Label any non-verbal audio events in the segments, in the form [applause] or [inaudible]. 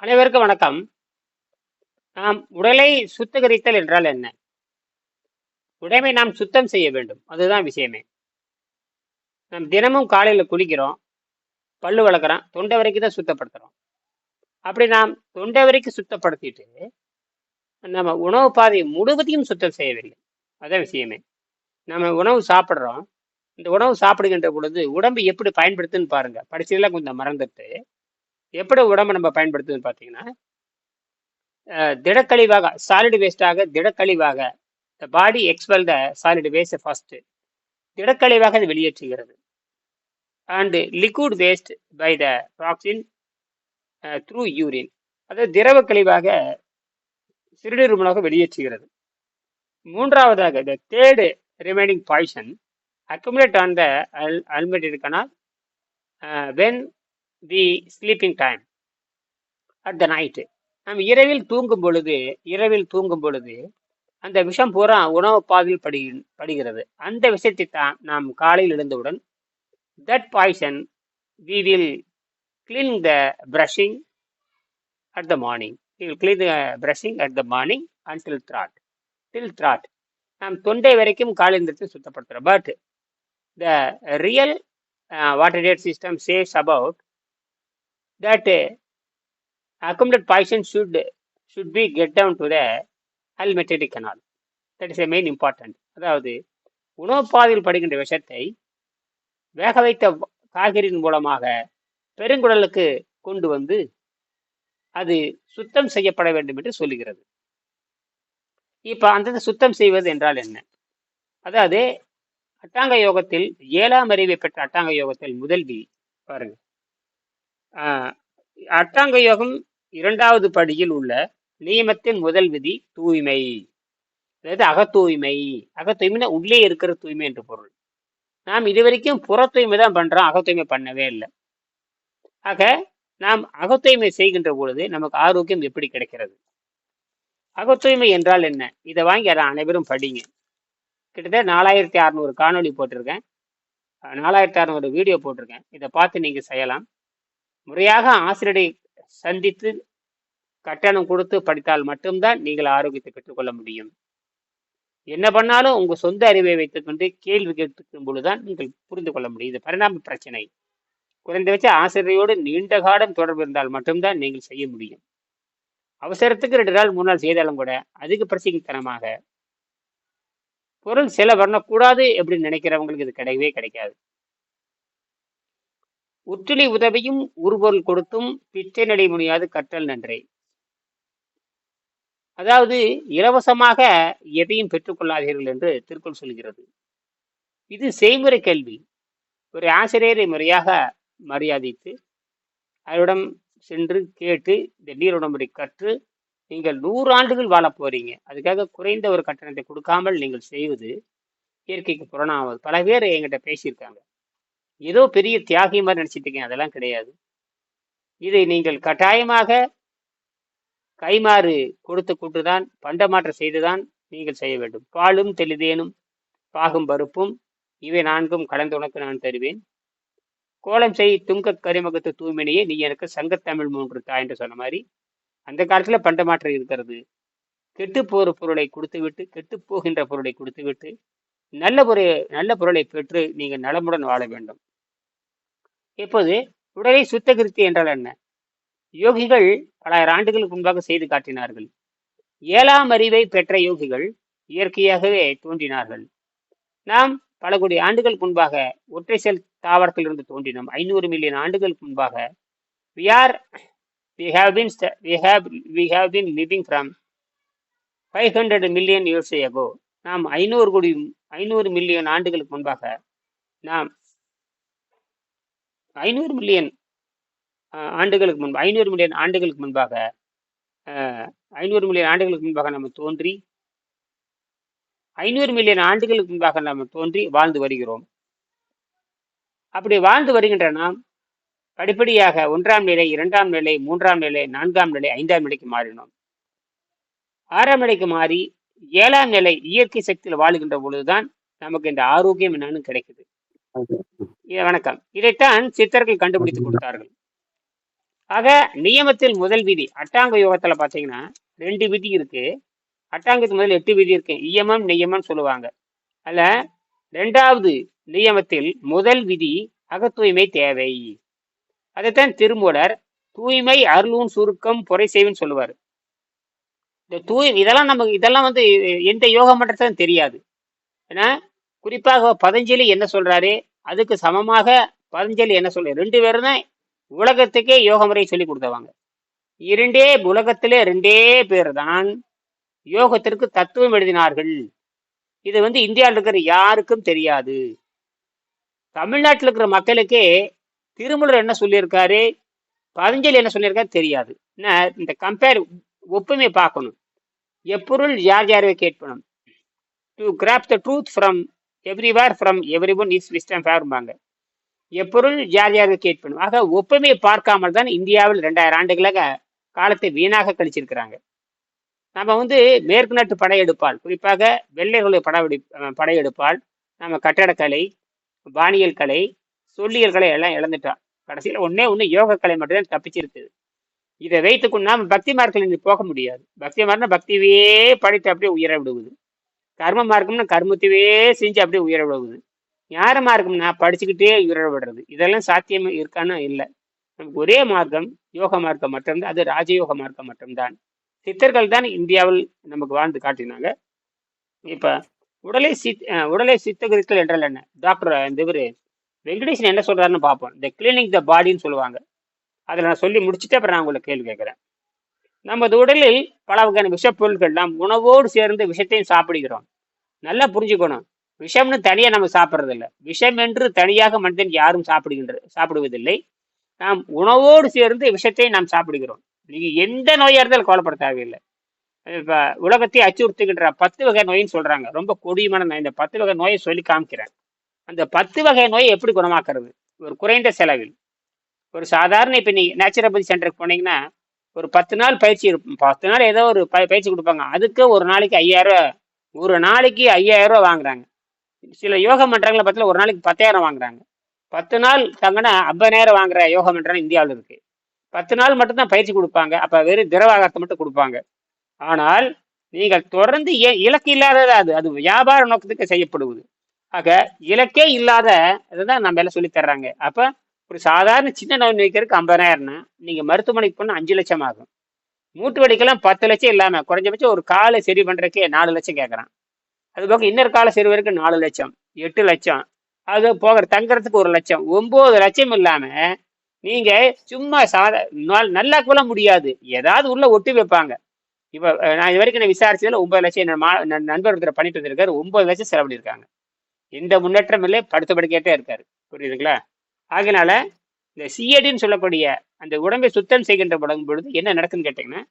அனைவருக்கும் வணக்கம். நாம் உடலை சுத்திகரித்தல் என்றால் என்ன? உடமை நாம் சுத்தம் செய்ய வேண்டும். அதுதான் விஷயமே. நாம் தினமும் காலையில் குளிக்கிறோம் பல்லு வளர்க்குறோம் தொண்டை வரைக்கும் தான் சுத்தப்படுத்துகிறோம் அப்படி நாம் தொண்டை வரைக்கும் சுத்தப்படுத்திட்டு நம்ம உணவு பாதை முழுவதையும் சுத்தம் செய்யவில்லை. அதான் விஷயமே. நம்ம உணவு சாப்பிட்றோம். இந்த உணவு சாப்பிடுகின்ற பொழுது உடம்பு எப்படி பயன்படுத்துன்னு பாருங்க. படிச்சதெல்லாம் கொஞ்சம் மறந்துட்டு. எப்படி உடம்பை நம்ம பயன்படுத்துதுன்னு பார்த்தீங்கன்னா திடக்கழிவாக சாலிட் வேஸ்டாக திடக்கழிவாக the body expel the solid waste first திடக்கழிவாக அது வெளியேற்றுகிறது. And liquid waste by the toxin through urine அதாவது திரவ கழிவாக சிறுநீர் மூலமாக வெளியேற்றுகிறது. மூன்றாவதாக the third remaining poison accumulate on the al alimentary canal when the sleeping time at the night நாம் இரவில் தூங்கும் பொழுது இரவில் தூங்கும் பொழுது அந்த விஷம் பூரா உணவு பாதையில் படி படுகிறது. அந்த விஷயத்தை தான் நாம் காலையில் எழுந்தவுடன் that poison we will clean the brushing at the morning will clean the brushing at the morning and till throat till throat நாம் தொண்டை வரைக்கும் காலை எடுத்து சுத்தப்படுத்துகிறோம். But the real water that system says about that accumulated poison should should be get down to the alimentary canal. That is a main important. அதாவது உணவு பாதையில் படுகின்ற விஷத்தை வேக வைத்த காய்கறியின் மூலமாக பெருங்குடலுக்கு கொண்டு வந்து அது சுத்தம் செய்யப்பட வேண்டும் என்று சொல்லுகிறது இப்போ அந்த சுத்தம் செய்வது என்றால் என்ன அதாவது அட்டாங்க யோகத்தில் ஏழாம் அறிவை பெற்ற அட்டாங்க யோகத்தில் முதல்வி பாருங்கள் அட்டாங்க யோகம் இரண்டாவது படியில் உள்ள நியமத்தின் முதல் விதி தூய்மை. அதாவது அகத்தூய்மை. அகத்தூய்மைனா உள்ளே இருக்கிற தூய்மை என்று பொருள். நாம் இதுவரைக்கும் புற தூய்மை தான் பண்றோம் அகத்தூய்மை பண்ணவே இல்லை. ஆக நாம் அகத்தூய்மை செய்கின்ற பொழுது நமக்கு ஆரோக்கியம் எப்படி கிடைக்கிறது? அகத்தூய்மை என்றால் என்ன? இதை வாங்கி அதை அனைவரும் படிங்க. கிட்டத்தட்ட நாலாயிரத்தி அறநூறு காணொலி போட்டிருக்கேன். நாலாயிரத்தி அறநூறு வீடியோ போட்டிருக்கேன். இதை பார்த்து நீங்கள் செய்யலாம். முறையாக ஆசிரியரை சந்தித்து கட்டணம் கொடுத்து படித்தால் மட்டும்தான் நீங்கள் ஆரோக்கியத்தை பெற்றுக்கொள்ள முடியும். என்ன பண்ணாலும் உங்கள் சொந்த அறிவை வைத்துக்கொண்டு கேள்வி கேட்டுக்கும் பொழுதுதான் நீங்கள் புரிந்து கொள்ள முடியும். இது பரிணாம பிரச்சனை. குறைந்தபட்ச ஆசிரியரோடு நீண்ட காலம் தொடர்பு இருந்தால் மட்டும்தான் நீங்கள் செய்ய முடியும். அவசரத்துக்கு ரெண்டு நாள் மூணு நாள் செய்தாலும் கூட அதிக பிரசித்தனமாக பொருள் சில வரக்கூடாது அப்படின்னு நினைக்கிறவங்களுக்கு இது கிடையவே கிடைக்காது. உற்றுளி உதவியும் உருபொருள் கொடுத்தும் பிச்சை நடை முடியாது கற்றல் நன்றே. அதாவது இலவசமாக எதையும் பெற்றுக்கொள்ளாதீர்கள் என்று திருக்குள் சொல்கிறது இது செய்முறை கேள்வி. ஒரு ஆசிரியரை முறையாக மரியாதித்து அவரிடம் சென்று கேட்டு இந்த நீருடம்படி கற்று நீங்கள் நூறு ஆண்டுகள் வாழப் போறீங்க. அதுக்காக குறைந்த ஒரு கட்டணத்தை கொடுக்காமல் நீங்கள் செய்வது இயற்கைக்கு புறணாவது பல பேர் எங்கிட்ட பேசியிருக்காங்க. ஏதோ பெரிய தியாகி மாதிரி நினச்சிட்டு இருக்கீங்க அதெல்லாம் கிடையாது. இதை நீங்கள் கட்டாயமாக கைமாறு கொடுத்து கூட்டுதான் பண்டமாற்றம் செய்துதான் நீங்கள் செய்ய வேண்டும். பாலும் தெளிதேனும் பாகும் பருப்பும் இவை நான்கும் கலந்து உனக்கு நான் தருவேன். கோலம் செய் துங்க கரிமகத்து தூய்மையே நீ எனக்கு சங்கத்தமிழ் மூன்று தா என்று சொன்ன மாதிரி அந்த காலத்தில் பண்டமாற்றம் இருக்கிறது. கெட்டு போகிற பொருளை கொடுத்துவிட்டு கெட்டு போகின்ற பொருளை கொடுத்துவிட்டு நல்ல பொருளை நல்ல பொருளை பெற்று நீங்கள் நலமுடன் வாழ வேண்டும். இப்போது உடலை சுத்தகிருத்தி என்றால் என்ன? யோகிகள் பலாயிரம் ஆண்டுகளுக்கு முன்பாக செய்து காட்டினார்கள். ஏழாம் அறிவை பெற்ற யோகிகள் இயற்கையாகவே தோன்றினார்கள். நாம் பல கோடி ஆண்டுகளுக்கு முன்பாக ஒற்றை செல் தாவரத்தில் இருந்து தோன்றினோம். ஐநூறு மில்லியன் ஆண்டுகளுக்கு முன்பாக. We are we have been we have we have have been living from 500 million years ago நாம் ஐநூறு கோடி ஐநூறு மில்லியன் ஆண்டுகளுக்கு முன்பாக நாம் ஐநூறு மில்லியன் ஆண்டுகளுக்கு முன்பு ஐநூறு மில்லியன் ஆண்டுகளுக்கு முன்பாக ஐநூறு மில்லியன் ஆண்டுகளுக்கு முன்பாக நம்ம தோன்றி ஐநூறு மில்லியன் ஆண்டுகளுக்கு முன்பாக நாம் தோன்றி வாழ்ந்து வருகிறோம். அப்படி வாழ்ந்து வருகின்ற நாம் படிப்படியாக ஒன்றாம் நிலை இரண்டாம் நிலை மூன்றாம் நிலை நான்காம் நிலை ஐந்தாம் நிலைக்கு மாறினோம். ஆறாம் நிலைக்கு மாறி ஏழாம் நிலை இயற்கை சக்தியில் வாழுகின்ற பொழுதுதான் நமக்கு இந்த ஆரோக்கியம் என்னன்னு கிடைக்குது. வணக்கம். இதைத்தான் சித்தர்கள் கண்டுபிடித்து கொடுத்தார்கள். ஆக நியமத்தில் முதல் விதி அட்டாங்க யோகத்துல பாத்தீங்கன்னா ரெண்டு விதி இருக்கு. அட்டாங்கத்துக்கு முதல் எட்டு விதி இருக்கு. இயமம் நியமம் சொல்லுவாங்க. அதுல ரெண்டாவது நியமத்தில் முதல் விதி அகத்தூய்மை தேவை. அதைத்தான் திருமூலர் தூய்மை அருளும் சுருக்கம் பொறை செய்வன் சொல்லுவார். இந்த தூய் இதெல்லாம் நமக்கு இதெல்லாம் வந்து எந்த யோக மன்றத்திலும் தெரியாது. ஏன்னா குறிப்பாக பதஞ்சலி என்ன சொல்றாரு? அதுக்கு சமமாக பதஞ்சலி என்ன சொல்ற ரெண்டு பேரும் தான் உலகத்துக்கே யோக முறையை சொல்லி கொடுத்தவாங்க. இரண்டே உலகத்திலே ரெண்டே பேர் தான் யோகத்திற்கு தத்துவம் எழுதினார்கள். இது வந்து இந்தியாவில் இருக்கிற யாருக்கும் தெரியாது. தமிழ்நாட்டில் இருக்கிற மக்களுக்கே திருமலர் என்ன சொல்லியிருக்காரு? பதஞ்சலி என்ன சொல்லியிருக்காரு? தெரியாது. என்ன? இந்த கம்பேர் ஒப்புமை பார்க்கணும். எப்பொருள் யார் யாரை கேட்பணும்? To grab the truth from everywhere from every one is wisdom ஃபேர்பாங்க எப்பொருள் யார் யாரை கேட்பணும்? ஆக ஒப்புமையை பார்க்காமல் தான் இந்தியாவில் ரெண்டாயிரம் ஆண்டுகளாக காலத்தை வீணாக கழிச்சிருக்கிறாங்க. நம்ம வந்து மேற்கு நாட்டு படையெடுப்பால் குறிப்பாக வெள்ளைகளுடைய படவெடி படையெடுப்பால் நம்ம கட்டடக்கலை வானியல் கலை சொல்லியல் கலை எல்லாம் இழந்துட்டோம் கடைசியில் ஒன்றே ஒன்று யோக கலை மட்டும்தான் தப்பிச்சிருக்குது இதை வைத்துக்கொண்டு நாம் பக்தி மார்க்கில் போக முடியாது. பக்தி மார்க்னா பக்தியே படித்து அப்படியே உயர விடுவது. கர்ம மார்க்கம்னா கர்மத்தையே செஞ்சு அப்படியே உயர விடுவது. ஞான மார்க்கம்னா படிச்சுக்கிட்டே உயர விடுறது. இதெல்லாம் சாத்தியம் இருக்கான்னு இல்லை. நமக்கு ஒரே மார்க்கம் யோக மார்க்கம் மட்டும்தான். அது ராஜயோக மார்க்கம் மட்டும்தான். சித்தர்கள் தான் இந்தியாவில் நமக்கு வாழ்ந்து காட்டினாங்க. இப்போ உடலை சித் உடலை சித்தகரித்தல் என்றால் என்ன? டாக்டர் இந்த இவர் வெங்கடேசன் என்ன சொல்றாருன்னு பார்ப்போம். இந்த கிளீனிங் த பாடின்னு சொல்லுவாங்க. அதில் நான் சொல்லி முடிச்சுட்டு அப்புறம் நான் உங்களை கேள்வி கேட்குறேன். நமது உடலில் பல வகையான விஷப்பொருட்கள் நாம் உணவோடு சேர்ந்து விஷத்தையும் சாப்பிடுகிறோம். நல்லா புரிஞ்சுக்கணும். விஷம்னு தனியாக நம்ம சாப்பிட்றதில்ல. விஷம் என்று தனியாக மனிதன் யாரும் சாப்பிடுகின்ற சாப்பிடுவதில்லை. நாம் உணவோடு சேர்ந்து விஷத்தை நாம் சாப்பிடுகிறோம். நீங்கள் எந்த நோயாக இருந்தாலும் கவலைப்பட தேவையில்லை. இப்போ உலகத்தை அச்சுறுத்துகின்ற பத்து வகை நோயின்னு சொல்கிறாங்க ரொம்ப கொடியமான நோய். இந்த பத்து வகை நோயை சொல்லி காமிக்கிறேன். அந்த பத்து வகை நோயை எப்படி குணமாக்குறது? ஒரு குறைந்த செலவில். ஒரு சாதாரண இப்போ நீ நேச்சுரோபதி சென்டருக்கு போனீங்கன்னா ஒரு பத்து நாள் பயிற்சி இருக்கும். பத்து நாள் ஏதோ ஒரு ப பயிற்சி கொடுப்பாங்க. அதுக்கு ஒரு நாளைக்கு ஐயாயிரம் ஒரு நாளைக்கு ஐயாயிரரூவா வாங்குறாங்க. சில யோக மன்றங்களை பத்தில ஒரு நாளைக்கு பத்தாயிரம் வாங்குறாங்க. பத்து நாள் தங்கன்னா ஐம்பதாயிரம் வாங்குற யோக மன்றம் இந்தியாவில் இருக்கு. பத்து நாள் மட்டும்தான் பயிற்சி கொடுப்பாங்க. அப்ப வெறும் திரவாகத்தை மட்டும் கொடுப்பாங்க. ஆனால் நீங்கள் தொடர்ந்து ஏ- இலக்கு இல்லாதது அது? அது வியாபார நோக்கத்துக்கு செய்யப்படுவது. ஆக இலக்கே இல்லாத இதுதான் நம்ம எல்லாம் சொல்லி தர்றாங்க. அப்போ ஒரு சாதாரண சின்ன நோய் வைக்கிறதுக்கு ஐம்பதாயிரம்னா நீங்கள் மருத்துவமனைக்கு போனால் அஞ்சு லட்சம் ஆகும். மூட்டு வலிக்கெல்லாம் பத்து லட்சம் இல்லாமல் குறைஞ்சபட்சம் ஒரு காலை சரி பண்ணுறக்கே நாலு லட்சம் கேட்குறான் அது போக இன்னொரு காலை சரி வரைக்கும் நாலு லட்சம் எட்டு லட்சம் அது போகிற தங்குறதுக்கு ஒரு லட்சம் ஒம்பது லட்சம் இல்லாமல் நீங்கள் சும்மா சாதா நல்லா கூட முடியாது. ஏதாவது உள்ள ஒட்டி வைப்பாங்க. இப்போ நான் இது வரைக்கும் நான் விசாரிச்சதில் ஒன்பது லட்சம் என்னோட மா நண்பர் ஒருத்தர் பண்ணிட்டு வந்திருக்காரு. ஒன்பது லட்சம் செலவழிருக்காங்க எந்த முன்னேற்றம் இல்லை. படுத்த படுக்கையாட்டே இருக்காரு. புரியுதுங்களா? ஆகினால இந்த சிஏடின்னு சொல்லக்கூடிய அந்த உடம்பை சுத்தம் செய்கின்ற படும் பொழுது என்ன நடக்குன்னு கேட்டிங்கன்னா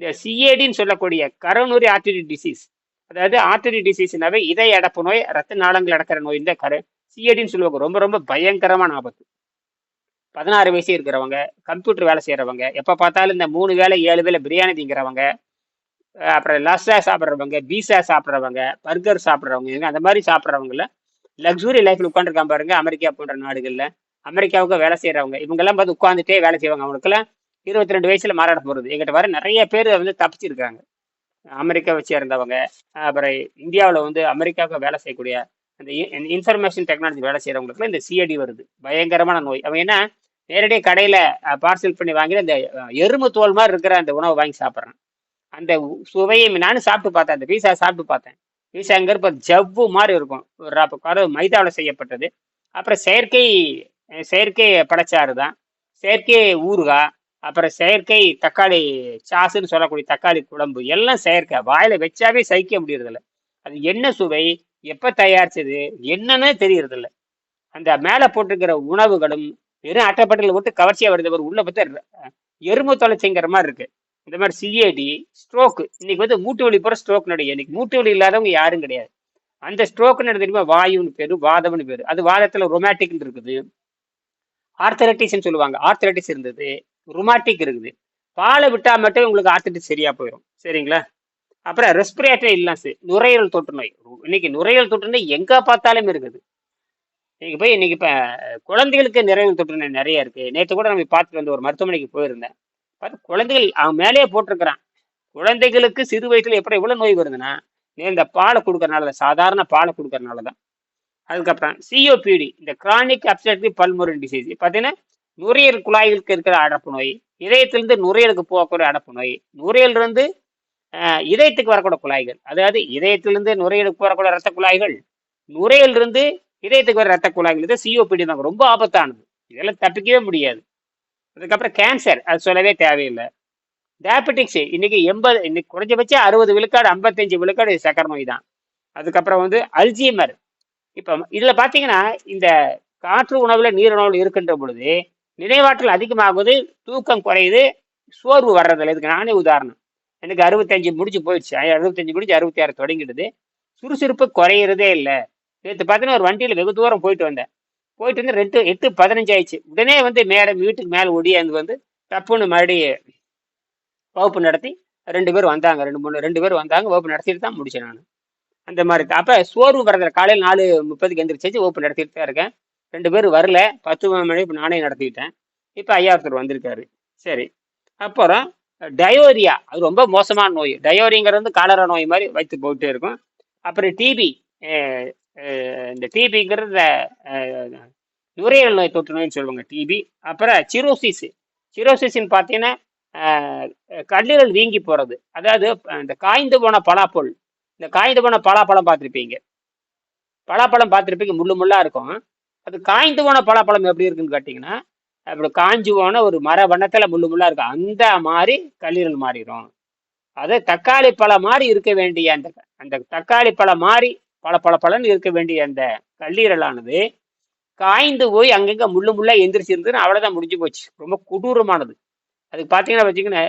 இந்த சிஏடின்னு சொல்லக்கூடிய கரோனரி ஆர்டரி டிசீஸ் அதாவது ஆர்டரி டிசீஸ்னாவே இதய அடப்பு நோய் ரத்த நாளங்கள் அடக்கிற நோய் இந்த கரு சிஏடின்னு சொல்லுவாங்க ரொம்ப ரொம்ப பயங்கரமான ஆபத்து. பதினாறு வயசு இருக்கிறவங்க கம்ப்யூட்டர் வேலை செய்கிறவங்க எப்போ பார்த்தாலும் இந்த மூணு வேளை ஏழு வேளை பிரியாணி திங்கிறவங்க அப்புறம் லஸ்ஸாக சாப்பிட்றவங்க பீஸா சாப்பிட்றவங்க பர்கர் சாப்பிட்றவங்க அந்த மாதிரி சாப்பிட்றவங்கள லக்ஸுரி லைஃப்பில் உட்காந்துருக்கான் பாருங்க அமெரிக்கா போன்ற நாடுகளில். அமெரிக்காவுக்கு வேலை செய்கிறவங்க இவங்கெல்லாம் பார்த்து உட்காந்துட்டே வேலை செய்வாங்க. அவங்களுக்குலாம் இருபத்தி ரெண்டு வயசுல மாறாட போகிறது எங்கிட்ட வர நிறைய பேர் வந்து தப்பிச்சிருக்காங்க. அமெரிக்காவை சேர்ந்தவங்க அப்புறம் இந்தியாவில் வந்து அமெரிக்காவுக்கு வேலை செய்யக்கூடிய அந்த இன்ஃபர்மேஷன் டெக்னாலஜி வேலை செய்கிறவங்களுக்குலாம் இந்த சிஐடி வருது. பயங்கரமான நோய். அவன் என்ன நேரடியாக கடையில் பார்சல் பண்ணி வாங்கி அந்த அஹ், எருமை தோல் மாதிரி இருக்கிற அந்த உணவை வாங்கி சாப்பிட்றேன் அந்த சுவையை நானும் சாப்பிட்டு பார்த்தேன். அந்த பீஸா சாப்பிட்டு பார்த்தேன். பீஸாங்கிறப்ப ஜவ்வு மாதிரி இருக்கும். ஒரு மைதாவில் செய்யப்பட்டது. அப்புறம் செயற்கை செயற்கை படைச்சாறு தான். செயற்கை ஊறுகாய் அப்புறம் செயற்கை தக்காளி சாசுன்னு சொல்லக்கூடிய தக்காளி குழம்பு எல்லாம் செயற்கை. வாயில வச்சாவே சகிக்க முடியறதில்ல. அது என்ன சுவை எப்ப தயாரிச்சது என்னன்னு தெரியறதில்ல. அந்த மேலே போட்டிருக்கிற உணவுகளும் வெறும் அட்டைப்பட்டில் போட்டு கவர்ச்சியா வருது. ஒரு உள்ள பார்த்து எருமை தொலைச்சிங்கிற மாதிரி இருக்கு. இந்த மாதிரி சிஏடி ஸ்ட்ரோக்கு இன்னைக்கு வந்து மூட்டு வலி போற ஸ்ட்ரோக் நடைய இன்னைக்கு மூட்டு வலி இல்லாதவங்க யாரும் கிடையாது. அந்த ஸ்ட்ரோக்குன்னு தெரியுமா? வாயுன்னு பேரு வாதம்னு பேரு. அது வாதத்துல ரொமாட்டிக்னு இருக்குது. ஆர்த்தரைட்டிஸ்ன்னு சொல்லுவாங்க. ஆர்த்தரைட்டிஸ் இருந்தது ருமாட்டிக் இருக்குது. பாலை விட்டால் மட்டும் உங்களுக்கு ஆர்த்தரைட்டிஸ் சரியாக போயிடும் சரிங்களா? அப்புறம் ரெஸ்பிரேட்டரி இல்லாசு நுரையீரல் தொற்று நோய். இன்னைக்கு நுரையீரல் தொற்று நோய் எங்கே பார்த்தாலும் இருக்குது. நீங்கள் போய் இன்னைக்கு இப்போ குழந்தைகளுக்கு நுரையீரல் தொற்று நோய் நிறைய இருக்குது நேற்று கூட நம்ம பார்த்துட்டு வந்து ஒரு மருத்துவமனைக்கு போயிருந்தேன். பார்த்து குழந்தைகள் அவன் மேலேயே போட்டிருக்கிறான். குழந்தைகளுக்கு சிறு வயசுல எப்படி எவ்வளோ நோய் வருதுன்னா நீ இந்த பாலை கொடுக்கறனால தான் சாதாரண பாலை கொடுக்கறனால தான் அதுக்கப்புறம் சிஓபிடி இந்த கிரானிக் அப்சர்டிவ் பல்மோரல் டிசீஸ் பார்த்தீங்கன்னா நுரையீரல் குழாய்களுக்கு இருக்கிற அடப்பு நோய் இதயத்திலிருந்து நுரையீரலுக்கு போகக்கூடிய அடப்பு நோய் நுரையீரலிருந்து இதயத்துக்கு வரக்கூடிய குழாய்கள் அதாவது இதயத்திலிருந்து நுரையீரலுக்கு வரக்கூடிய ரத்த குழாய்கள் நுரையிலிருந்து இதயத்துக்கு வர ரத்த குழாய்கள் இது சிஓபிடி தான். ரொம்ப ஆபத்தானது. இதெல்லாம் தப்பிக்கவே முடியாது. அதுக்கப்புறம் கேன்சர் அது சொல்லவே தேவையில்லை. டயபெட்டிக்ஸ் இன்னைக்கு எண்பது இன்னைக்கு குறைஞ்சபட்சம் அறுபது விழுக்காடு ஐம்பத்தஞ்சு விழுக்காடு சக்கர நோய் தான். அதுக்கப்புறம் வந்து அல்ஜீமர் இப்போ இதில் பார்த்தீங்கன்னா இந்த காற்று உணவில் நீர் உணவில் இருக்கின்ற பொழுது நினைவாற்றல் அதிகமாகுது தூக்கம் குறையுது சோர்வு வர்றதில்ல. இதுக்கு நானே உதாரணம். எனக்கு அறுபத்தஞ்சு முடிஞ்சு போயிடுச்சு. அறுபத்தஞ்சு முடிஞ்சு அறுபத்தி ஆறு தொடங்கிடுது. சுறுசுறுப்பு குறையிறதே இல்லை. நேற்று பார்த்தீங்கன்னா ஒரு வண்டியில் வெகு தூரம் போயிட்டு வந்தேன். போயிட்டு வந்து ரெண்டு எட்டு பதினஞ்சு ஆயிடுச்சு. உடனே வந்து மேடம் வீட்டுக்கு மேலே ஒடியாந்து வந்து டப்புன்னு மறுபடியும் வகுப்பு நடத்தி ரெண்டு பேர் வந்தாங்க. ரெண்டு மூணு ரெண்டு பேர் வந்தாங்க. வகுப்பு நடத்திட்டு தான் முடிச்சேன் நான். அந்த மாதிரி தான் அப்போ சோர்வு வரதில்ல காலையில் நாலு முப்பதுக்கு எந்திரிச்சு ஓப்பன் நடத்திட்டு தான் இருக்கேன். ரெண்டு பேர் வரல. பத்து மணி இப்போ நானே நடத்திக்கிட்டேன் இப்போ ஐயா ஒருத்தர் வந்திருக்காரு. சரி. அப்புறம் டயோரியா அது ரொம்ப மோசமான நோய். டயோரிங்கிறது வந்து காலரா நோய் மாதிரி வைத்து போயிட்டே இருக்கும். அப்புறம் டிபி இந்த டிபிங்கிறது நுரையீரல் நோய் தொற்று நோய்னு சொல்லுவாங்க டிபி அப்புறம் சிரோசிஸ் சிரோசிஸ்ன்னு பார்த்தீங்கன்னா கல்லீரல் வீங்கி போகிறது அதாவது இந்த காய்ந்து போன பலாப்பொருள் இந்த காய்ந்து போன பலாப்பழம் பார்த்துருப்பீங்க. பலாப்பழம் பார்த்துருப்பீங்க முள்ளு முள்ளாக இருக்கும். அது காய்ந்து போன பலாப்பழம் எப்படி இருக்குன்னு கேட்டிங்கன்னா அப்படி காஞ்சு போன ஒரு மர வண்ணத்தில் முள்ளு முள்ளா இருக்கும். அந்த மாதிரி கல்லீரல் மாறிடும். அது தக்காளி பழம் மாதிரி இருக்க வேண்டிய அந்த அந்த தக்காளி பழம் மாதிரி பல பல பழன்னு இருக்க வேண்டிய அந்த கல்லீரலானது காய்ந்து போய் அங்கங்கே முள்ளு முள்ளா எந்திரிச்சு இருந்ததுன்னு அவ்வளோதான் முடிஞ்சு போச்சு. ரொம்ப கொடூரமானது. அதுக்கு பார்த்தீங்கன்னா வச்சுக்கோங்க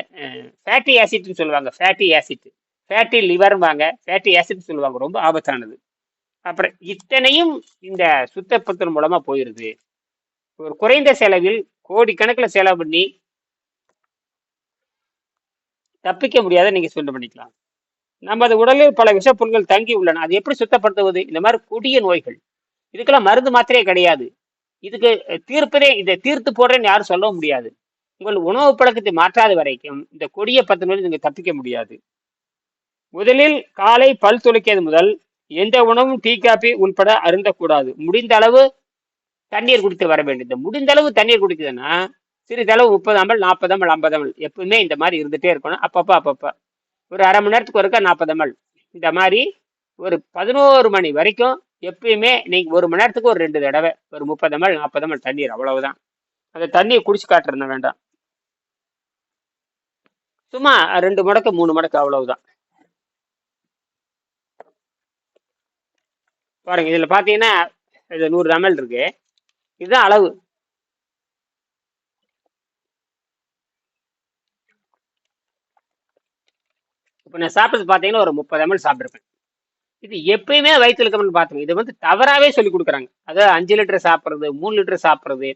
ஃபேட்டி ஆசிட்னு சொல்லுவாங்க ஃபேட்டி ஆசிட் ஃபேட்டி லிவர்வாங்க ஃபேட்டி ஆசிட் சொல்லுவாங்க. ரொம்ப ஆபத்தானது. அப்புறம் இத்தனையும் இந்த சுத்தப்பத்தல் மூலமாக போயிடுது ஒரு குறைந்த செலவில் கோடிக்கணக்கில் செலவு பண்ணி தப்பிக்க முடியாத நீங்கள் சொல்ல பண்ணிக்கலாம். நமது உடலில் பல விஷப்பொருட்கள் தங்கி உள்ளன. அது எப்படி சுத்தப்படுத்துவது? இந்த மாதிரி கொடிய நோய்கள். இதுக்கெல்லாம் மருந்து மாத்திரையே கிடையாது. இதுக்கு தீர்ப்பதே இதை தீர்த்து போடுறேன்னு யாரும் சொல்ல முடியாது. உங்கள் உணவு பழக்கத்தை மாற்றாத வரைக்கும் இந்த கொடிய பத்து நோய் நீங்கள் தப்பிக்க முடியாது. முதலில் காலை பல் துளைக்கியது முதல் எந்த உணவும் டீ காபி உள்பட அருந்தக்கூடாது. முடிந்த அளவு தண்ணீர் குடித்து வர வேண்டும். இந்த முடிந்த அளவு தண்ணீர் குடிக்குதுன்னா சிறிதளவு முப்பது அமல் நாற்பது அமல் ஐம்பது அமல் எப்பவுமே இந்த மாதிரி இருந்துட்டே இருக்கணும். அப்பப்போ அப்பப்போ. ஒரு அரை மணி நேரத்துக்கு ஒருக்கா நாற்பது அமல் இந்த மாதிரி ஒரு பதினோரு மணி வரைக்கும் எப்பயுமே நீங்கள் ஒரு மணி நேரத்துக்கு ஒரு ரெண்டு தடவை ஒரு முப்பது அமல் நாற்பது அமல் தண்ணீர் அவ்வளவுதான். அந்த தண்ணியை குடிச்சு காட்டுறது வேண்டாம். சும்மா ரெண்டு மடக்கு மூணு மடக்கு அவ்வளவுதான். பாருங்க இதுல பாத்தீங்கன்னா இது நூறு அமல் இருக்கு. இதுதான் அளவு. இப்போ நான் சாப்பிட்டது பார்த்தீங்கன்னா ஒரு முப்பது எம்எல் சாப்பிட்ருப்பேன் இது எப்பயுமே வயிற்றுல இருக்கணும்னு பார்த்துங்க இது வந்து தவறாவே சொல்லி கொடுக்குறாங்க. அதாவது அஞ்சு லிட்டர் சாப்பிட்றது மூணு லிட்டர் சாப்பிட்றது.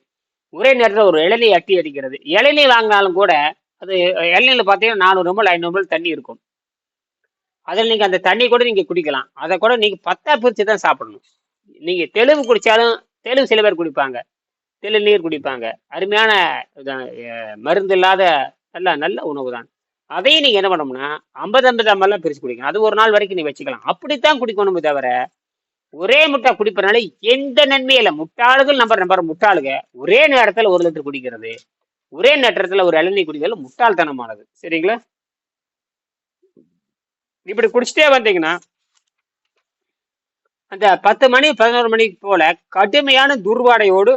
ஒரே நேரத்தில் ஒரு இளநீ அட்டி அடிக்கிறது. இளநீ வாங்கினாலும் கூட அது இளநீல பார்த்தீங்கன்னா நானூறு எம்எல் ஐநூறு எம்எல் தண்ணி இருக்கும். அதில் நீங்கள் அந்த தண்ணி கூட நீங்கள் குடிக்கலாம். அதை கூட நீங்கள் பத்தா பிரித்து தான் சாப்பிடணும். நீங்கள் தெளிவு குடித்தாலும் தெளிவு சில பேர் குடிப்பாங்க. தெளி நீர் குடிப்பாங்க. அருமையான இதான், மருந்து இல்லாத நல்ல நல்ல உணவு தான். அதையும் நீங்கள் என்ன பண்ணணும்னா ஐம்பது ஐம்பது எம்எல்லாம் பிரித்து குடிக்கணும் அது ஒரு நாள் வரைக்கும் நீ வச்சுக்கலாம். அப்படித்தான் குடிக்கணுமே தவிர ஒரே முட்டை குடிப்பறனால எந்த நன்மையும் இல்லை. முட்டாள்கள் நம்பர் நம்பர் முட்டாளுங்க. ஒரே நேரத்தில் ஒரு லிட்டர் குடிக்கிறது. ஒரே நேரத்தில் ஒரு இளநீர் குடிக்கிறது. முட்டாள்தனமானது. சரிங்களா? இப்படி குடிச்சிட்டே வந்தீங்கன்னா அந்த பத்து மணி பதினோரு மணிக்கு போல கடுமையான துர்வாடையோடு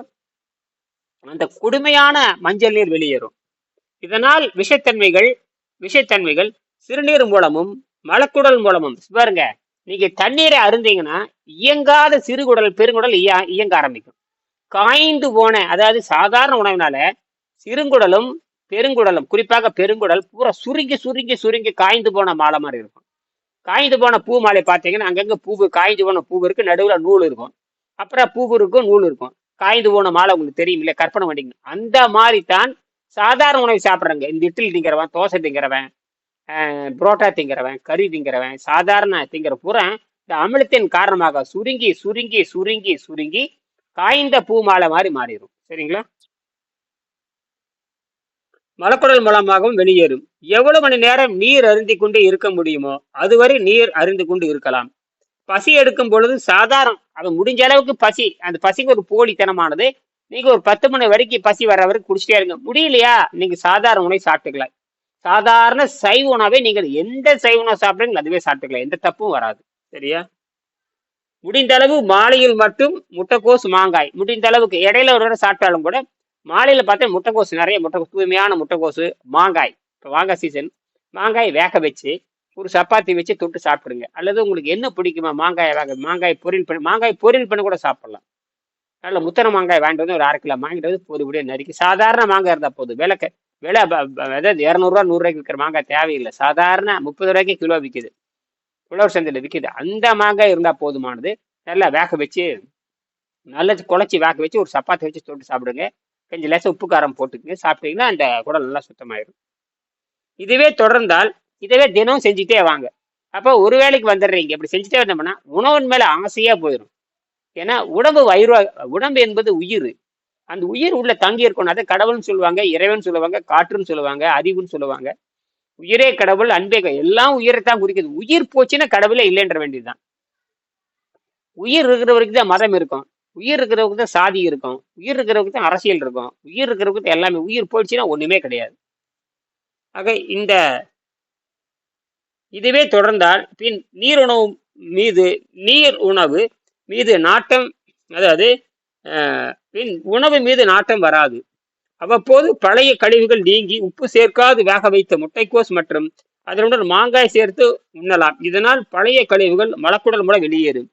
அந்த கொடுமையான மஞ்சள் நீர் வெளியேறும். இதனால் விஷத்தன்மைகள் விஷத்தன்மைகள் சிறுநீர் மூலமும் மலக்குடல் மூலமும் பாருங்க நீங்க தண்ணீரை அருந்தீங்கன்னா இயங்காத சிறுகுடல் பெருங்குடல் இய- இயங்க ஆரம்பிக்கும். காய்ந்து போன அதாவது சாதாரண உணவினால சிறுங்குடலும் பெருங்குடலும் குறிப்பாக பெருங்குடல் பூரா சுருங்கி சுருங்கி சுருங்கி காய்ந்து போன மாலை மாதிரி இருக்கும். காய்ந்து போன பூ மாலை பார்த்தீங்கன்னா அங்கங்கே பூவு காய்ந்து போன பூவு இருக்குது நடுவில் நூல் இருக்கும். அப்புறம் பூவு இருக்கும் நூல் இருக்கும். காய்ந்து போன மாலை உங்களுக்கு தெரியும் இல்லை கற்பனை பண்ணிங்க அந்த மாதிரி தான் சாதாரண உணவு சாப்பிட்றாங்க இந்த இட்லி திங்கிறவன் தோசை திங்கிறவன் புரோட்டா திங்கிறவன் கறி திங்கிறவன் சாதாரண திங்கிற பூரா இந்த அமிலத்தின் காரணமாக சுருங்கி சுருங்கி சுருங்கி சுருங்கி காய்ந்த பூ மாலை மாதிரி மாறிடும். சரிங்களா? மலக்குடல் மூலமாகவும் வெளியேறும். எவ்வளவு மணி நேரம் நீர் அருந்தி கொண்டு இருக்க முடியுமோ அதுவரை நீர் அருந்து கொண்டு இருக்கலாம். பசி எடுக்கும் பொழுது சாதாரண அது முடிஞ்ச அளவுக்கு பசி அந்த பசிக்கு ஒரு போலித்தனமானது. நீங்க ஒரு பத்து மணி வரைக்கும் பசி வர வரைக்கும் குடிச்சிட்டே இருங்க. முடியலையா? நீங்க சாதாரண உணவை சாப்பிட்டுக்கலாம். சாதாரண சைவ உணவை நீங்கள் எந்த சைவ உணவு சாப்பிட்றீங்களோ அதுவே சாப்பிட்டுக்கலாம். எந்த தப்பும் வராது. சரியா? முடிந்த அளவு மாலையில் மட்டும் முட்டைக்கோஸ் மாங்காய். முடிந்த அளவுக்கு இடையில ஒரு சாப்பிட்டாலும் கூட மாலையில் பார்த்தா முட்டைக்கோஸ் நிறைய முட்டைக்கோஸ் தூய்மையான முட்டைக்கோஸ் மாங்காய். இப்போ மாங்காய் சீசன் மாங்காய் வேக வச்சு ஒரு சப்பாத்தி வச்சு தொட்டு சாப்பிடுங்க. அல்லது உங்களுக்கு என்ன பிடிக்குமா மாங்காய் வேக மாங்காய் பொரியல் பண்ணி மாங்காய் பொரியல் பண்ணி கூட சாப்பிடலாம். நல்ல முத்தனை மாங்காய் வாங்கிட்டு வந்து ஒரு அரை கிலோ வாங்கிட்டு வந்து பொதுபடியாக நறுக்கி சாதாரண மாங்காய் இருந்தால் போதும். விலை விலை அதாவது இரநூறுவா நூறுரூவாய்க்கு விற்கிற மாங்காய் தேவையில்லை. சாதாரண முப்பது ரூபாய்க்கு கிலோ விற்கிது உழவர் சந்தையில் விற்கிது அந்த மாங்காய் இருந்தால் போதுமானது. நல்லா வேக வச்சு நல்லா குழச்சி வேக வச்சு ஒரு சப்பாத்தி வச்சு தொட்டு சாப்பிடுங்க. கொஞ்சம் லேசாக உப்பு காரம் போட்டுக்கங்க. சாப்பிட்டீங்கன்னா அந்த குடல் நல்லா சுத்தமாயிடும் இதுவே தொடர்ந்தால் இதுவே தினம் செஞ்சுட்டே வாங்க. அப்போ ஒரு வேளைக்கு வந்துடுறீங்க. இப்படி செஞ்சுட்டே வந்தோம்னா உணவின் மேலே ஆசையாக போயிடும் ஏன்னா உடம்பு வயிறு உடம்பு என்பது உயிர். அந்த உயிர் உள்ள தங்கி இருக்கணும். அதை கடவுள்னு சொல்லுவாங்க இறைவன் சொல்லுவாங்க காற்றுன்னு சொல்லுவாங்க அறிவுன்னு சொல்லுவாங்க. உயிரே கடவுள் அன்பே எல்லாம் உயிரை தான் குறிக்குது. உயிர் போச்சுன்னா கடவுளே இல்லைன்ற வேண்டியதுதான். உயிர் இருக்கிறவருக்கு தான் மதம் இருக்கும். உயிர் இருக்கிறவருக்கு தான் சாதி இருக்கும். உயிர் இருக்கிறவருக்கு தான் அரசியல் இருக்கும். உயிர் இருக்கிறவருக்கு தான் எல்லாமே. உயிர் போயிடுச்சுன்னா ஒன்றுமே கிடையாது. ஆக இந்த இதுவே தொடர்ந்தால் பின் நீர் உணவு மீது நீர் உணவு மீது நாட்டம் அதாவது அஹ், பின் உணவு மீது நாட்டம் வராது. அவ்வப்போது பழைய கழிவுகள் நீங்கி உப்பு சேர்க்காது வேக வைத்த முட்டைக்கோஸ் மற்றும் அதனுடன் மாங்காய் சேர்த்து உண்ணலாம். இதனால் பழைய கழிவுகள் மலக்குடல் மூலம் வெளியேறும்.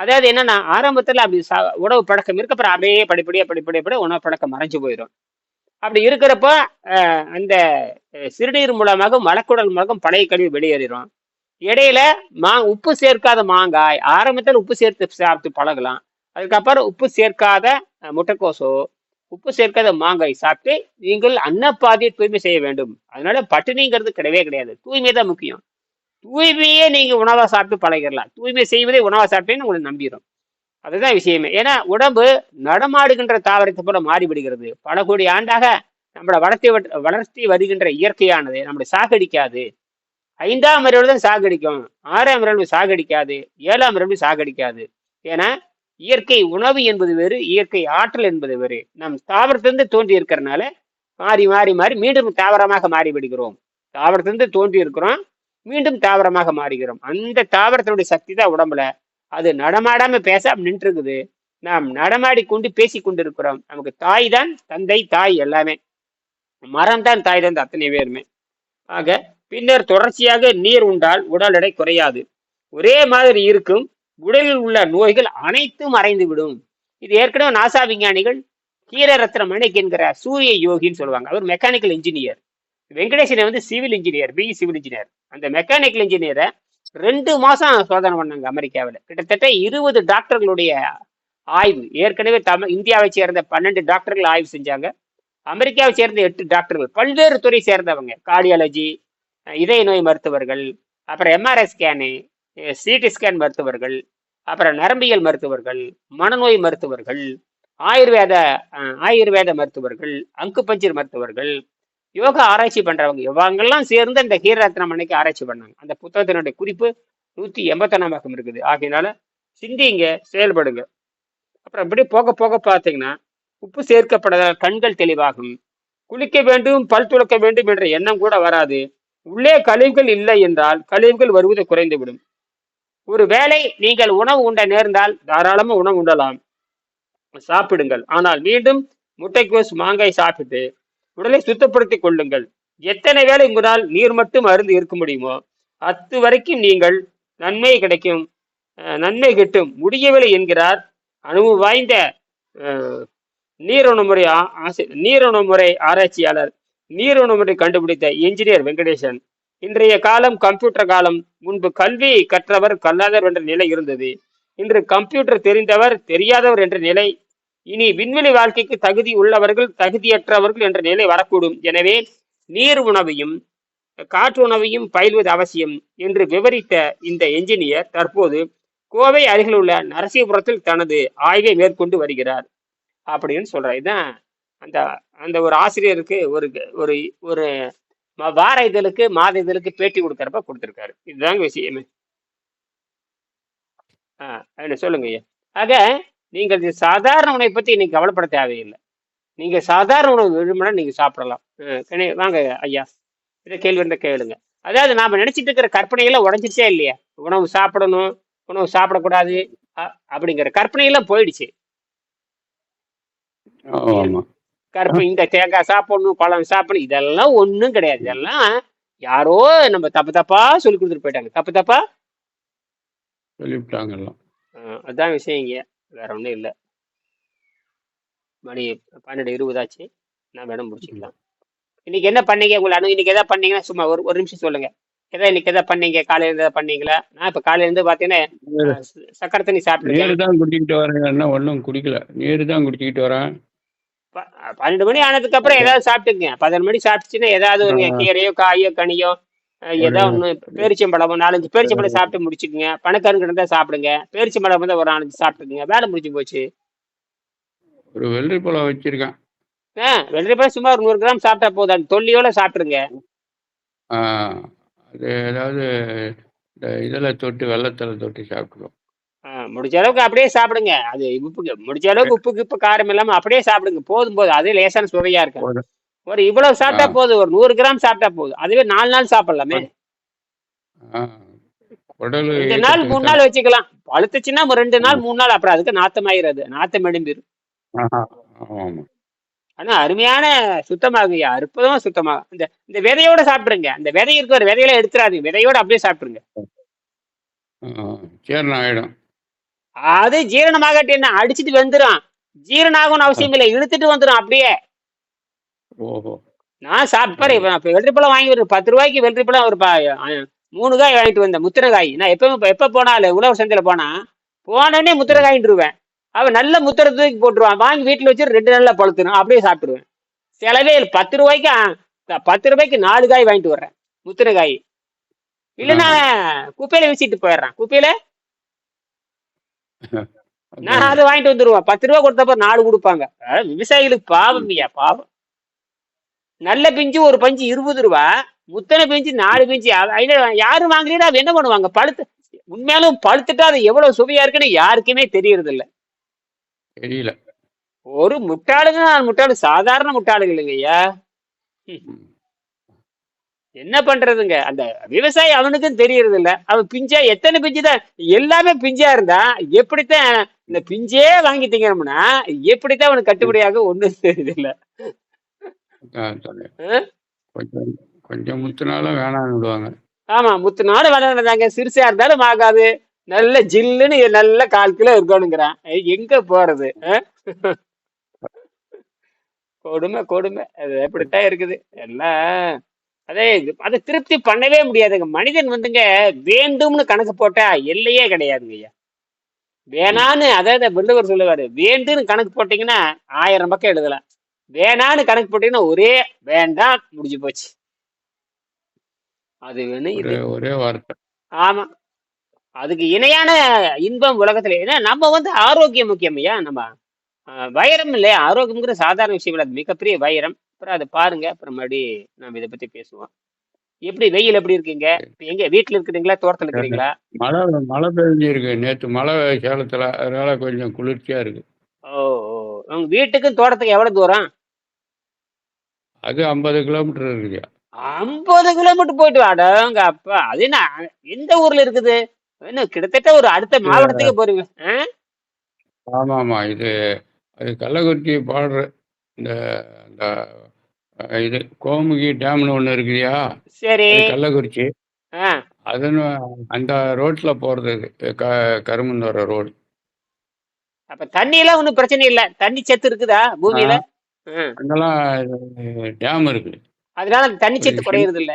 அதாவது என்னன்னா ஆரம்பத்துல அப்படி சா- உணவு பழக்கம் இருக்க அப்புறம் அப்படியே படிப்படியாக படிப்படியா படிப்படியா உணவு பழக்கம் மறைஞ்சு போயிடும் அப்படி இருக்கிறப்ப அந்த சிறுநீர் மூலமாக மலக்குடல் மூலம் பழைய கழிவு வெளியேறிடும் இடையில மா உப்பு சேர்க்காத மாங்காய் ஆரம்பத்தில் உப்பு சேர்த்து சாப்பிட்டு பழகலாம். அதுக்கப்புறம் உப்பு சேர்க்காத முட்டைக்கோசோ உப்பு சேர்க்காத மாங்காய் சாப்பிட்டு நீங்கள் அன்னப்பாதியை தூய்மை செய்ய வேண்டும். அதனால பட்டினிங்கிறது கிடையவே கிடையாது. தூய்மை தான் முக்கியம். தூய்மையே நீங்கள் உணவாக சாப்பிட்டு பழகிடலாம். தூய்மை செய்வதே உணவாக சாப்பிட்டேன்னு உங்களுக்கு நம்பிடும் அதுதான் விஷயமே. ஏன்னா உடம்பு நடமாடுகின்ற தாவரத்தை போல மாறிவிடுகிறது. பல கோடி ஆண்டாக நம்மளை வளர்த்தி வளர்த்தி வருகின்ற இயற்கையானது நம்மளை சாகடிக்காது. ஐந்தாம் இரவு தான் சாகடிக்கும். ஆறாம் இரவு சாகடிக்காது. ஏழாம் இரவு சாகடிக்காது. ஏன்னா இயற்கை உணவு என்பது வேறு இயற்கை ஆற்றல் என்பது வேறு. நம் தாவரத்திலிருந்து தோன்றி இருக்கிறனால மாறி மாறி மாறி மீண்டும் தாவரமாக மாறிவிடுகிறோம். தாவரத்திலிருந்து தோன்றி இருக்கிறோம். மீண்டும் தாவரமாக மாறுகிறோம். அந்த தாவரத்தினுடைய சக்தி தான் உடம்புல. அது நடமாடாம பேசாம நின்று இருக்குது நாம் நடமாடி கொண்டு பேசி கொண்டிருக்கிறோம். நமக்கு தாய் தான் தந்தை தாய் எல்லாமே. மரம் தான் தாய் தான் அத்தனை பேருமே. ஆக பின்னர் தொடர்ச்சியாக நீர் உண்டால் உடல் எடை குறையாது. ஒரே மாதிரி இருக்கும். உடலில் உள்ள நோய்கள் அனைத்தும் மறைந்து விடும் இது ஏற்கனவே நாசா விஞ்ஞானிகள் கீரரத்ன மணிக் என்கிற சூரிய யோகின்னு சொல்லுவாங்க. அவர் மெக்கானிக்கல் இன்ஜினியர் வெங்கடேசனை வந்து civil engineer B civil engineer அந்த மெக்கானிக்கல் இன்ஜினியரை ரெண்டு மாசம் சோதனை பண்ணாங்க அமெரிக்காவில். கிட்டத்தட்ட இருபது டாக்டர்களுடைய ஆய்வு. ஏற்கனவே தமிழ் இந்தியாவை சேர்ந்த பன்னெண்டு டாக்டர்கள் ஆய்வு செஞ்சாங்க. அமெரிக்காவை சேர்ந்த எட்டு டாக்டர்கள். பல்வேறு துறை சேர்ந்தவங்க. கார்டியாலஜி இதய நோய் மருத்துவர்கள் அப்புறம் எம்ஆர்ஐ ஸ்கேனு சிடி ஸ்கேன் மருத்துவர்கள் அப்புறம் நரம்பியல் மருத்துவர்கள் மனநோய் மருத்துவர்கள் ஆயுர்வேத ஆயுர்வேத மருத்துவர்கள் அங்கு பஞ்சர் மருத்துவர்கள் யோகா ஆராய்ச்சி பண்றவங்க. இவங்கெல்லாம் சேர்ந்து அந்த ஹீரரத்னம் அன்னைக்கு ஆராய்ச்சி பண்ணாங்க. அந்த புத்தகத்தினுடைய குறிப்பு நூத்தி எண்பத்தொன்னாம் பக்கம் இருக்குது. ஆகையினால சிந்திங்க செயல்படுங்க. அப்புறம் இப்படி போக போக பார்த்தீங்கன்னா உப்பு சேர்க்கப்படாத கண்கள் தெளிவாகும். குளிக்க வேண்டும் பல் துலக்க வேண்டும் என்ற எண்ணம் கூட வராது. உள்ளே கழிவுகள் இல்லை என்றால் கழிவுகள் வருவது குறைந்துவிடும். ஒரு வேளை நீங்கள் உணவு உண்ட நேர்ந்தால் தாராளமாக உணவு உண்டலாம் சாப்பிடுங்கள். ஆனால் மீண்டும் முட்டைக்கோஸ் மாங்காய் சாப்பிட்டு உடலை சுத்தப்படுத்திக் கொள்ளுங்கள். எத்தனை வேளை உங்களால் நீர் மட்டும் அருந்து இருக்க முடியுமோ அத்து வரைக்கும் நீங்கள் நன்மை கிடைக்கும் அஹ், நன்மை கிட்டும். முடியவில்லை என்கிறார் அனுபவம் வாய்ந்த அஹ், நீருணமுறை ஆ- நீருணமுறை ஆராய்ச்சியாளர். நீருணமுறை கண்டுபிடித்த இன்ஜினியர் வெங்கடேசன். இன்றைய காலம் கம்ப்யூட்டர் காலம். முன்பு கல்வி கற்றவர் கல்லாதவர் என்ற நிலை இருந்தது. இன்று கம்ப்யூட்டர் தெரிந்தவர் தெரியாதவர் என்ற நிலை இனி விண்வெளி வாழ்க்கைக்கு தகுதி உள்ளவர்கள் தகுதியற்றவர்கள் என்ற நிலை வரக்கூடும். எனவே நீர் உணவையும் காற்று உணவையும் பயில்வது அவசியம் என்று விவரித்த இந்த என்ஜினியர் தற்போது கோவை அருகில் உள்ள நரசிங்கபுரத்தில் தனது ஆய்வை மேற்கொண்டு வருகிறார் அப்படின்னு சொல்றார். இதுதான் அந்த அந்த ஒரு ஆசிரியருக்கு ஒரு ஒரு ஒரு வார இதழுக்கு மாத இதழுக்கு பேட்டி கொடுக்கறப்ப கொடுத்துருக்காரு. இதுதாங்க விஷயமே. ஆ என்ன சொல்லுங்க ஐயா. ஆக நீங்கள் சாதாரண உணவை பத்தி நீங்க கவலைப்பட தேவையில்லை. நீங்க சாதாரண உணவு விரும்பினா நீங்க சாப்பிடலாம். வாங்க ஐயா. இதை கேள்வி இருந்தா கேளுங்க. அதாவது நாம நினைச்சிட்டு இருக்கிற கற்பனையெல்லாம் உடஞ்சிச்சே இல்லையா? உணவு சாப்பிடணும் உணவு சாப்பிடக்கூடாது அப்படிங்கிற கற்பனையெல்லாம் போயிடுச்சு. கற்பனை இந்த தேங்காய் சாப்பிடணும் பழம் சாப்பிடணும் இதெல்லாம் ஒண்ணும் கிடையாது. இதெல்லாம் யாரோ நம்ம தப்பு தப்பா சொல்லி கொடுத்துட்டு போயிட்டாங்க. தப்பு தப்பா? சொல்லிவிட்டாங்கல்லாம் ஆ, அதான் விஷயம் இங்க. வேற ஒண்ணும் இல்லை. மணி பன்னெண்டு இருபதாச்சு நான் வேணும் முடிச்சுக்கலாம். இன்னைக்கு என்ன பண்ணீங்க? உங்களை அனு இன்னைக்கு எதாவது பண்ணீங்கன்னா சும்மா ஒரு ஒரு நிமிஷம் சொல்லுங்க. எதாவது இன்னைக்கு எதாவது பண்ணீங்க? காலையில இருந்து எதாவது பண்ணீங்களா? நான் இப்ப காலையில இருந்து பாத்தீங்கன்னா சக்கரை தண்ணி சாப்பிட்டுருக்கேன் நீர் தான் குடிச்சிக்கிட்டு வரேன் ஒன்றும் குடிக்கல. நீர் தான் குடிச்சிக்கிட்டு வரேன். பன்னெண்டு மணி ஆனதுக்கு அப்புறம் ஏதாவது சாப்பிட்டுங்க பதினொரு மணி சாப்பிட்டுச்சுன்னா ஏதாவது ஒரு. கீரையோ காயோ கனியோ ஏதாவது ஒன்று பேரிச்சம்பழமோ நாலஞ்சு பேரிச்சம்பழம் சாப்பிட்டு முடிச்சுக்குங்க. பணக்காரங்க இருந்தா சாப்பிடுங்க. பேரிச்சம்பழம் வந்து ஒரு நாலஞ்சு சாப்பிட்டுக்குங்க. வேலை முடிஞ்சு போச்சு. ஒரு வெள்ளரி பழம் வச்சிருக்கேன். ஆ வெள்ளரிப்பழம் சும்மா ஒரு நூறு கிராம் சாப்பிட்டா போதும். அந்த தொல்லியோட சாப்பிட்டுருங்க. ஆ, அது ஏதாவது இந்த இதில் தொட்டு வெள்ளத்தில் தொட்டு சாப்பிடுவோம். முடிஞ்ச அளவுக்கு அப்படியே சாப்பிடுங்க. அது உப்புக்கு முடிஞ்ச அளவுக்கு உப்புக்கு உப்பு காரம் இல்லாம அப்படியே சாப்பிடுங்க. போதும் போதும். அதே லேசான சுவையா இருக்கும். ஒரு இவ்வளவு சாப்பிட்டா. போதும் ஒரு நூறு கிராம் சாப்பிட்டா போதும். அதுவே நாலு நாள் சாப்பிடலாமே. ரெண்டு நாள் மூணு நாள் வச்சுக்கலாம். பழுத்துச்சுன்னா ரெண்டு நாள் மூணு நாள் அப்புறம் அதுக்கு நாத்தம் எடும்பிடும் ஆஹா, ஆமாம் ஆனா அருமையான சுத்தமாகுங்க. அற்புதமா சுத்தமாகும் இந்த இந்த விதையோட சாப்பிடுங்க. அந்த விதை இருக்கிற விதையில எடுத்துறாதீங்க. விதையோட அப்படியே சாப்பிடுங்க. ஜீரணம் அது ஜீரணமாகட்டி என்ன? அடிச்சிட்டு வந்துடும் ஜீரணம் ஆகும்னு அவசியம் இல்லை. இழுத்துட்டு வந்துடும் அப்படியே. ஓஹோ. நான் சாப்பிட்றேன். இப்போ இப்போ வெள்ளரிப்பழம் வாங்கி ஒரு பத்து ரூபாய்க்கு வெள்ளரிப்பழம் ஒரு ப- மூணு காய் வாங்கிட்டு வந்தேன் முத்திரை காய் நான் எப்பவும் எப்போ போனாலும் உழவர் சந்தையில் போனா போனோடனே முத்திரை காயின்றுவேன் அவன் நல்ல முத்திரை தூக்கி போட்டுருவான். வாங்கி வீட்டில் வச்சு ரெண்டு நாளில் பழுத்துரும். அப்படியே சாப்பிட்டுருவேன். செலவே இல்லை. பத்து ரூபாய்க்கு த- பத்து ரூபாய்க்கு நாலு காய் வாங்கிட்டு வர்றேன் முத்திரை காய் இல்லைன்னா குப்பையில வீசிட்டு போயிடுறேன். குப்பையில? [laughs] நான் அதை வாங்கிட்டு வந்துருவேன். பத்து ரூபா கொடுத்தப்ப நாலு கொடுப்பாங்க. விவசாயிகளுக்கு பாவம் ஐயா பாவம். நல்ல பிஞ்சு ஒரு பஞ்சு இருபது ரூபா முத்தனை பிஞ்சு நாலு பிஞ்சு அது- ஐநூறு யாரும் வாங்கலைன்னா அது என்ன பண்ணுவாங்க? பழுத்து உண்மையாலும் பழுத்துட்டா அது எவ்வளவு சுவையா இருக்குன்னு யாருக்குமே தெரியறது இல்ல தெரியல. ஒரு முட்டாளுங்க நான் முட்டாளு சாதாரண முட்டாளுங்க இல்லைங்க ஐயா ம். என்ன பண்றதுங்க? அந்த விவசாயி அவனுக்கும் தெரியறது இல்ல அவன் பிஞ்சா எத்தனை பிஞ்சு தான்? எல்லாமே பிஞ்சா இருந்தா எப்படித்தான் இந்த பிஞ்சே வாங்கி எப்படித்தான் அவனுக்கு கட்டுப்படியாக ஒண்ணும் தெரியுது இல்ல? கொஞ்சம் கொஞ்சம் முத்துனாலும் வேணாம்னு விடுவாங்க. ஆமா முத்து நாடு வளர்ந்தாங்க சிறுசா இருந்தாலும் ஆகாது. நல்ல ஜில்லுன்னு நல்ல கால் கிலோ இருக்கணுங்கிறான். எங்க போறது? கொடுமை கொடுமை. அது எப்படித்தான் இருக்குது. எல்லாம் அதே அதை திருப்தி பண்ணவே முடியாதுங்க. மனிதன் வந்துங்க வேண்டும்னு கணக்கு போட்டா எல்லையே கிடையாதுங்க ஐயா. வேணான்னு அதாவது வள்ளுவர் சொல்லுவாரு வேண்டுன்னு கணக்கு போட்டீங்கன்னா ஆயிரம் பக்கம் எழுதலாம். வேணான்னு கணக்கு போட்டீங்கன்னா ஒரே வேண்டாம் முடிஞ்சு போச்சு. அது வேணும் ஒரே வார்த்தை. ஆமா. அதுக்கு இணையான இன்பம் உலகத்துல. ஏன்னா நம்ம வந்து ஆரோக்கியம் முக்கியம் ஐயா நம்ம வைரம் இல்லையா? ஆரோக்கியம்ங்கிற சாதாரண விஷயம் இல்லை. அது மிகப்பெரிய வைரம். அப்புறம் அதை பாருங்க. அப்புறம் மறுபடியும் நம்ம இதை பத்தி பேசுவோம். எப்படி வெயில் எப்படி இருக்கீங்க? எங்க வீட்டுல இருக்கிறீங்களா? தோட்டத்துல இருக்கிறீங்களா? மழை மழை பெஞ்சிருக்கு. நேற்று மழை சேலத்தில் அதனால கொஞ்சம் குளிர்ச்சியா இருக்கு. ஓ ஓ. உங்க வீட்டுக்கும் தோட்டத்துக்கு எவ்வளவு தூரம்? அது ஐம்பது கிலோமீட்டர் இருக்குதுயா ஐம்பது கிலோமீட்டர் போயிட்டு வாடங்க அப்பா. அது என்ன எந்த ஊர்ல இருக்குது? என்ன கிட்டத்தட்ட ஒரு அடுத்த மாவட்டத்துக்கு போறீங்க. ஆ? ஆமாம் ஆமாம் இது அது கள்ளக்குறிச்சி பாடுற இந்த இந்த அஹ், இது கோமுகி டேம்னு ஒன்று இருக்குதுயா? சரி. அது கள்ளக்குறிச்சி. ஆ. அதுன்னு அந்த ரோட்டில் போகிறது இது க கருமந்தோர ரோடு அப்ப தண்ணி எல்லாம் ஒண்ணும் பிரச்சனை இல்ல. தண்ணி செத்து இருக்குதா பூமியில. அங்கெல்லாம் டேம் இருக்குது. அதனால தண்ணி செத்து குறையறது இல்ல.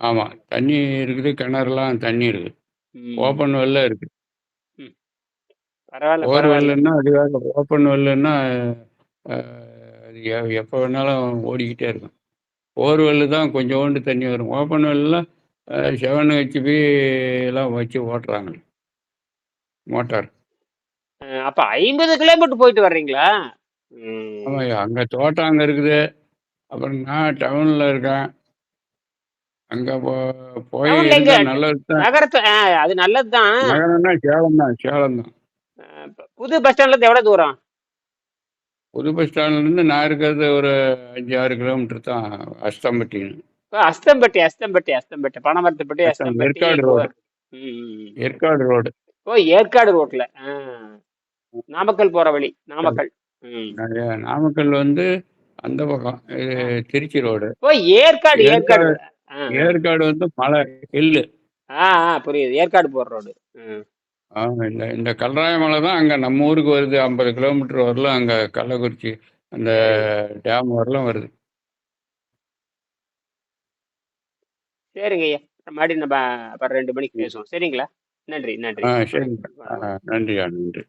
ஆமாம் தண்ணி இருக்குது கிணறுலாம் தண்ணி இருக்குது. ம். ஓப்பன் வெல்ல இருக்குது. பரவாயில்ல போர் பரவாயில்ல. வெல்லுன்னா அதுக்காக ஓப்பன் வெல்லுன்னா அது எப்போ வேணாலும் ஓடிக்கிட்டே இருக்கும். போர் வெல்லு தான் கொஞ்சோண்டு தண்ணி வரும். ஓப்பன் வெல்லாம் செவன் ஹெச்பி எல்லாம் வச்சு ஓட்டுறாங்க. மோட்டார் அப்ப ஐம்பது கிலோமீட்டர் போயிட்டு வர்றீங்களா? ம். ஆமாய்யா அங்கே தோட்டம் அங்கே இருக்குது. அப்புறம் நான் டவுனில் இருக்கேன். அங்கே போய் நல்லது நகரத்து அது நல்லதுதான் நகரம்னா சேலம் தான் சேலம் தான். புது பஸ் ஸ்டாண்ட்ல இருந்து எவ்வளவு தூரம்? புது பஸ் ஸ்டாண்ட்லேருந்து நான் இருக்கிறது ஒரு அஞ்சு ஆறு கிலோமீட்டர் தான் அஸ்தம்பட்டின்னு ஓ, அஸ்தம்பட்டி அஸ்தம்பட்டி அஸ்தம்பட்டி. பனமரத்துப்பட்டி அஸ்தம் அஸ்தம்பட்டி ஏற்காடு ரோடு. ஏற்காடு ரோடு. ஓ ஏற்காடு ரோட்ல. நாமக்கல் போற வழி நாமக்கல். நாமக்கல் வந்து அந்த பக்கம் இது. திருச்சி ரோடு. ஏற்காடு ஏற்காடு ஏற்காடு. வந்து மலை ஹில்லு. புரியுது. ஏற்காடு போற ரோடு. ஆமாம் இந்த இந்த கல்ராய மலை தான் அங்கே நம்ம ஊருக்கு வருது. ஐம்பது கிலோமீட்டர் வரலாம் அங்கே கள்ளக்குறிச்சி அந்த டேம் வரலாம் வருது. சரிங்க ஐயா. மறுபடியும் நம்ம அப்புறம் ரெண்டு மணிக்கு பேசுவோம். சரிங்களா? நன்றி நன்றி. ஆ சரிங்க. நன்றியா நன்றி.